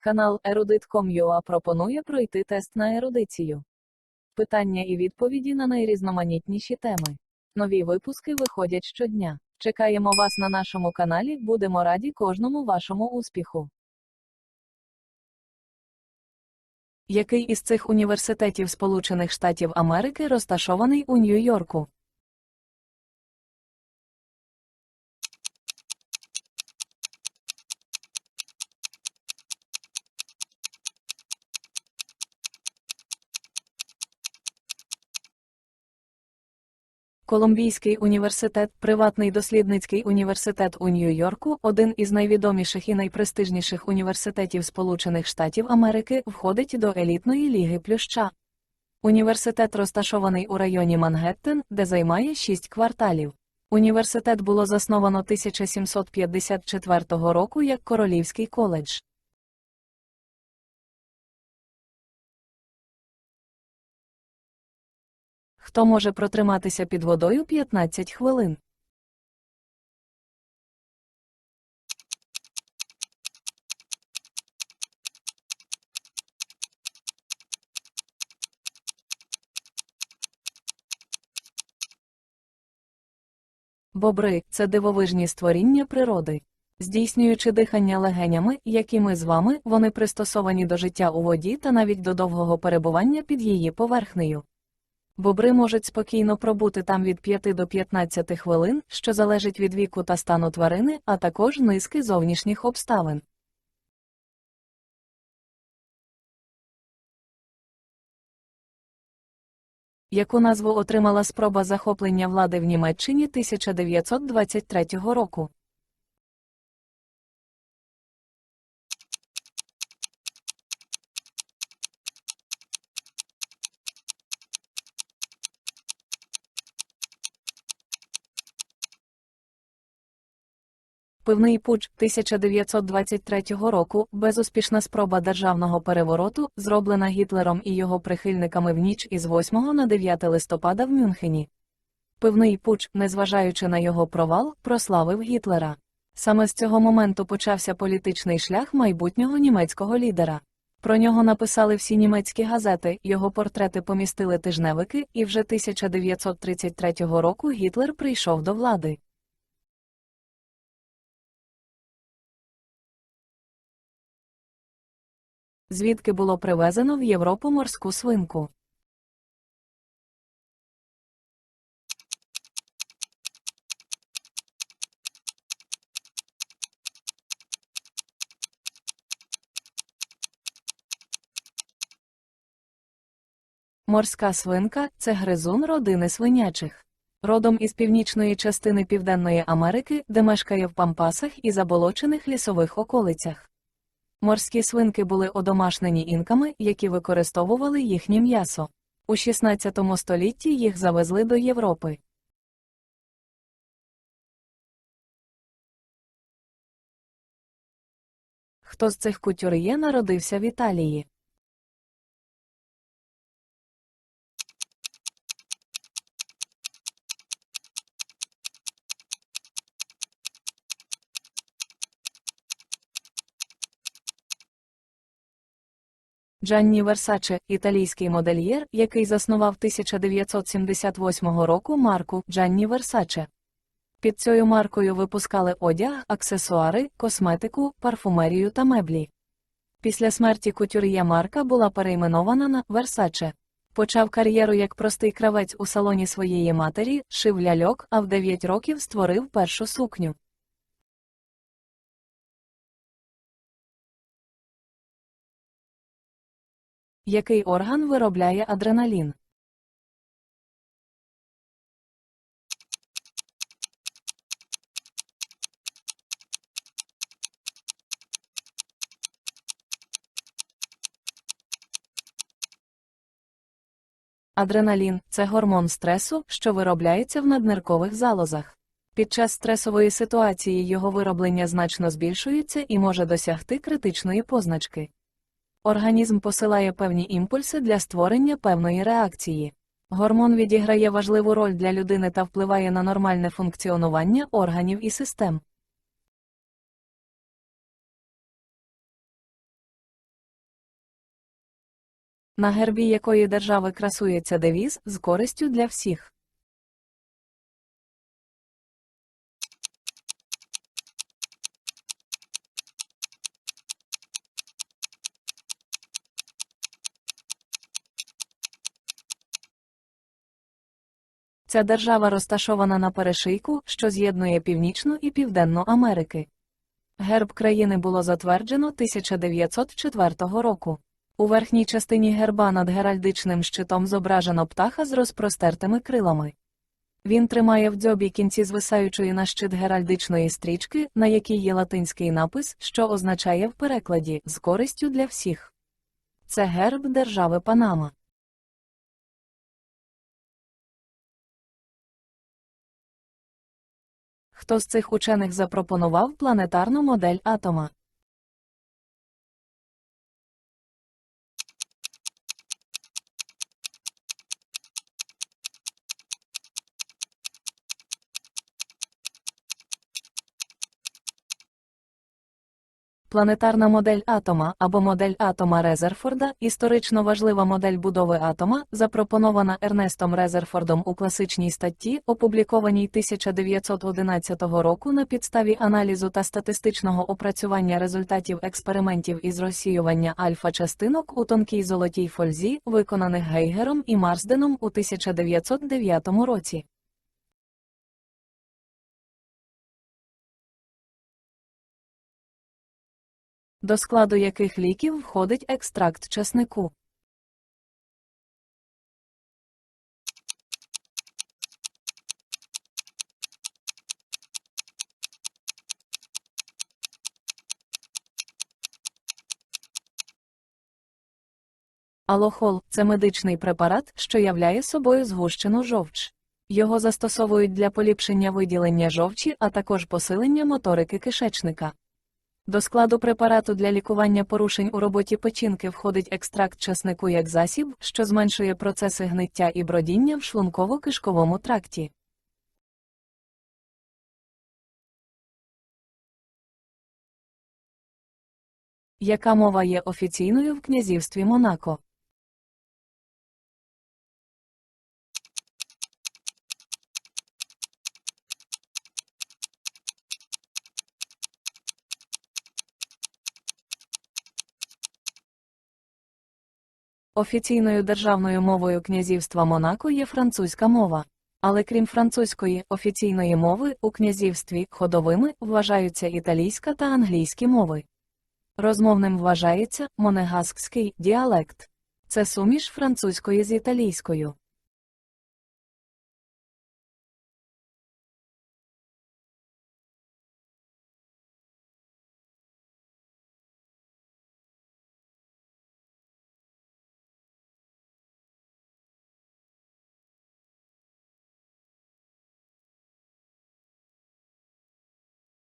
Канал Erudit.com.ua пропонує пройти тест на ерудицію. Питання і відповіді на найрізноманітніші теми. Нові випуски виходять щодня. Чекаємо вас на нашому каналі, будемо раді кожному вашому успіху. Який із цих університетів Сполучених Штатів Америки розташований у Нью-Йорку? Колумбійський університет, приватний дослідницький університет у Нью-Йорку, один із найвідоміших і найпрестижніших університетів Сполучених Штатів Америки, входить до елітної ліги Плюща. Університет розташований у районі Мангеттен, де займає шість кварталів. Університет було засновано 1754 року як Королівський коледж. Хто може протриматися під водою 15 хвилин? Бобри це дивовижні створіння природи. Здійснюючи дихання легенями, як і ми з вами, вони пристосовані до життя у воді та навіть до довгого перебування під її поверхнею. Бобри можуть спокійно пробути там від 5 до 15 хвилин, що залежить від віку та стану тварини, а також низки зовнішніх обставин. Яку назву отримала спроба захоплення влади в Німеччині 1923 року? Пивний пуч 1923 року, безуспішна спроба державного перевороту, зроблена Гітлером і його прихильниками в ніч із 8 на 9 листопада в Мюнхені. Пивний пуч, незважаючи на його провал, прославив Гітлера. Саме з цього моменту почався політичний шлях майбутнього німецького лідера. Про нього написали всі німецькі газети, його портрети помістили тижневики, і вже 1933 року Гітлер прийшов до влади. Звідки було привезено в Європу морську свинку. Морська свинка це гризун родини свинячих. Родом із північної частини Південної Америки, де мешкає в пампасах і заболочених лісових околицях. Морські свинки були одомашнені інками, які використовували їхнє м'ясо. У 16 столітті їх завезли до Європи. Хто з цих кутюр'є народився в Італії? Джанні Версаче, італійський модельєр, який заснував 1978 року марку Джанні Версаче. Під цією маркою випускали одяг, аксесуари, косметику, парфумерію та меблі. Після смерті кутюр'є марка була перейменована на Версаче. Почав кар'єру як простий кравець у салоні своєї матері, шив ляльок, а в 9 років створив першу сукню. Який орган виробляє адреналін? Адреналін це гормон стресу, що виробляється в надниркових залозах. Під час стресової ситуації його вироблення значно збільшується і може досягти критичної позначки. Організм посилає певні імпульси для створення певної реакції. Гормон відіграє важливу роль для людини та впливає на нормальне функціонування органів і систем. На гербі якої держави красується девіз з користю для всіх. Ця держава розташована на перешийку, що з'єднує Північну і Південну Америки. Герб країни було затверджено 1904 року. У верхній частині герба над геральдичним щитом зображено птаха з розпростертими крилами. Він тримає в дзьобі кінці звисаючої на щит геральдичної стрічки, на якій є латинський напис, що означає в перекладі з користю для всіх. Це герб держави Панама. Хто з цих учених запропонував планетарну модель атома? Планетарна модель атома або модель атома Резерфорда історично важлива модель будови атома, запропонована Ернестом Резерфордом у класичній статті, опублікованій 1911 року на підставі аналізу та статистичного опрацювання результатів експериментів із розсіювання альфа-частинок у тонкій золотій фользі, виконаних Гейгером і Марсденом у 1909 році. До складу яких ліків входить екстракт часнику. Алохол це медичний препарат, що являє собою згущену жовч. Його застосовують для поліпшення виділення жовчі, а також посилення моторики кишечника. До складу препарату для лікування порушень у роботі печінки входить екстракт часнику як засіб, що зменшує процеси гниття і бродіння в шлунково-кишковому тракті. Яка мова є офіційною в князівстві Монако? Офіційною державною мовою князівства Монако є французька мова. Але крім французької офіційної мови, у князівстві ходовими вважаються італійська та англійські мови. Розмовним вважається монегаскський діалект. Це суміш французької з італійською.